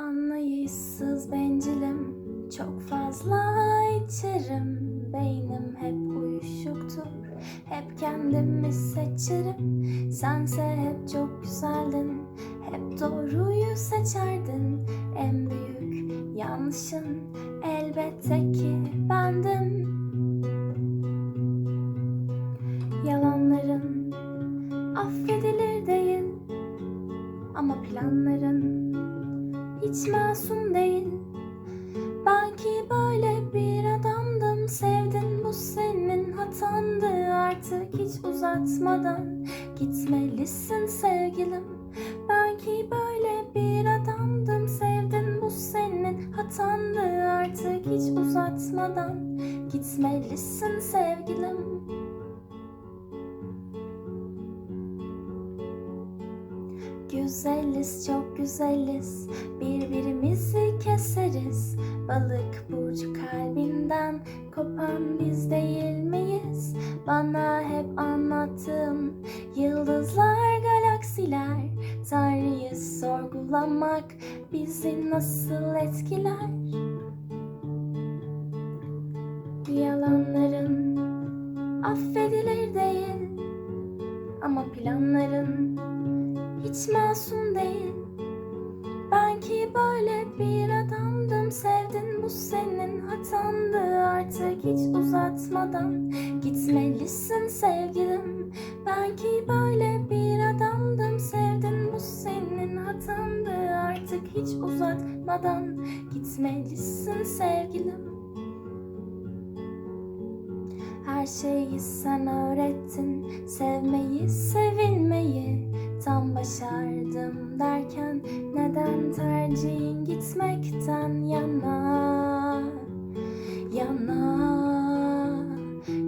Anlayışsız bencilim Çok fazla içerim. Beynim hep uyuşuktur Hep kendimi seçerim. Sense hep çok güzeldin Hep doğruyu seçerdin. En büyük yanlışın Elbette ki bendim Yalanların affedilir değil Ama planların hiç masum değil. Belki böyle bir adamdım. Sevdin bu senin hatandı. Artık hiç uzatmadan Gitmelisin sevgilim. Belki böyle bir adamdım. Sevdin bu senin hatandı. Artık hiç uzatmadan Gitmelisin sevgilim Güzeliz çok güzeliz. Birbirimizi keseriz. Balık burcu kalbinden Kopan biz değil miyiz? Bana hep anlattığın Yıldızlar galaksiler. Tanrı'yı sorgulamak Bizi nasıl etkiler? Yalanların Affedilir değil. Ama planların hiç masum değil. Belki böyle bir adamdım. Sevdin bu senin hatandı. Artık hiç uzatmadan Gitmelisin sevgilim. Belki böyle bir adamdım. Sevdin bu senin hatandı. Artık hiç uzatmadan Gitmelisin sevgilim. Her şeyi sen öğrettin. Sevmeyi, sevilmeyi Tam başardım derken Neden tercihin gitmekten yana? Yana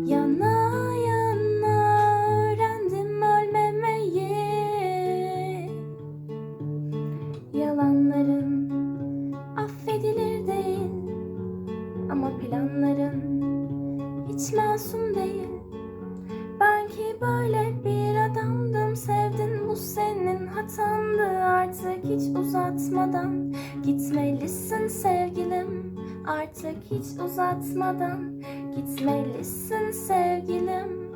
Yana yana. Öğrendim ölmemeyi. Yalanların Affedilir değil Ama planların hiç masum değil. Belki böyle bir senin hatandı Artık hiç uzatmadan. Gitmelisin sevgilim Artık hiç uzatmadan. Gitmelisin sevgilim